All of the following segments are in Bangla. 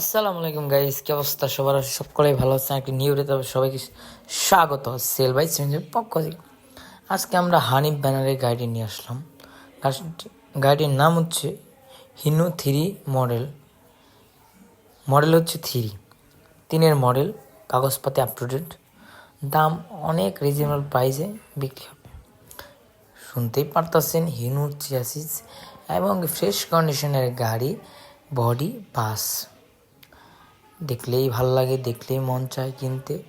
আসসালামু আলাইকুম গাইস কি অবস্থা? সবার সকলেই ভালো আছেন। একটি নিউ রেতে সবাইকে স্বাগত। সেল বাই সেঞ্জের পক্ষ থেকে আজকে আমরা হানিফ ব্যানারের গাড়ি নিয়ে আসলাম। গাড়িটির নাম হচ্ছে হিনু থ্রি মডেল। মডেল হচ্ছে থ্রি। তিনের মডেল, কাগজপাতি আপ টু ডেট দাম অনেক রিজনেবল প্রাইসে বিক্রি হবে। শুনতেই পারতাছেন, হিনুর চিয়াসিস এবং ফ্রেশ কন্ডিশনের গাড়ি বডি বাস দেখলেই ভালো লাগে, দেখলেই মন চায় কিনতে।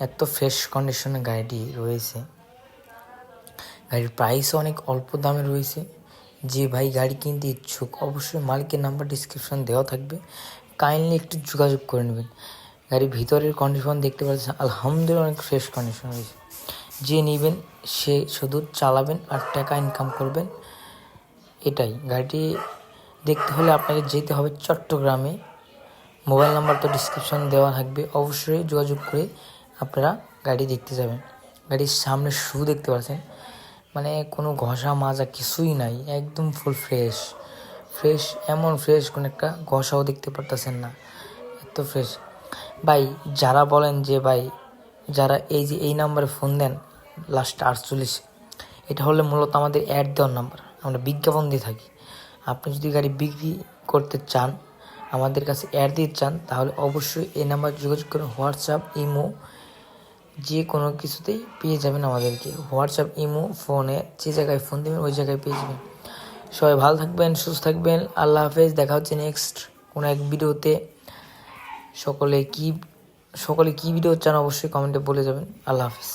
এত ফ্রেশ কন্ডিশনের গাড়িটি রয়েছে। গাড়ির প্রাইসও অনেক অল্প দামে রয়েছে। যে ভাই গাড়ি কিনতে ইচ্ছুক, অবশ্যই মালিকের নাম্বার ডিসক্রিপশন দেওয়া থাকবে। কাইন্ডলি একটু যোগাযোগ করে নেবেন। গাড়ির ভিতরের কন্ডিশন দেখতে পাচ্ছেন, আলহামদুলিল্লাহ অনেক ফ্রেশ কন্ডিশন রয়েছে। যে নেবেন, সে শুধু চালাবেন আর টাকা ইনকাম করবেন। এটাই। গাড়িটি দেখতে হলে আপনাকে যেতে হবে চট্টগ্রামে। মোবাইল নাম্বার তো ডিসক্রিপশন দেওয়া থাকবে। অবশ্যই যোগাযোগ করে আপনারা গাড়ি দেখতে যাবেন। গাড়ির সামনে শু দেখতে পাচ্ছেন মানে কোনো ঘষা মাজা কিছুই নাই, একদম ফুল ফ্রেশ ফ্রেশ এমন ফ্রেশ কোনো একটা ঘষাও দেখতে পারতেছেন না। এত ফ্রেশ ভাই, যারা বলেন যে ভাই, যারা এই যে এই নাম্বারে ফোন দেন লাস্ট আটচল্লিশ, এটা হলে মূলত আমাদের অ্যাড দেওয়ার নাম্বার আমরা বিজ্ঞাপন দিয়ে থাকি। আপনি যদি গাড়ি বিক্রি করতে চান আমাদের কাছে অ্যাড দিতে চান, তাহলে অবশ্যই এই নাম্বার যোগাযোগ করুন। হোয়াটসঅ্যাপ ইমো যে কোনো কিছুতেই পেয়ে যাবেন আমাদেরকে। হোয়াটসঅ্যাপ ইমো ফোনে যে জায়গায় ফোন দেবেন, ওই জায়গায় পেয়ে যাবেন। সবাই ভালো থাকবেন, সুস্থ থাকবেন। আল্লাহ হাফেজ। দেখা হচ্ছে নেক্সট কোনো এক ভিডিওতে। সকলে কি সকলে কি ভিডিও চান অবশ্যই কমেন্টে বলে যাবেন। আল্লাহ হাফেজ।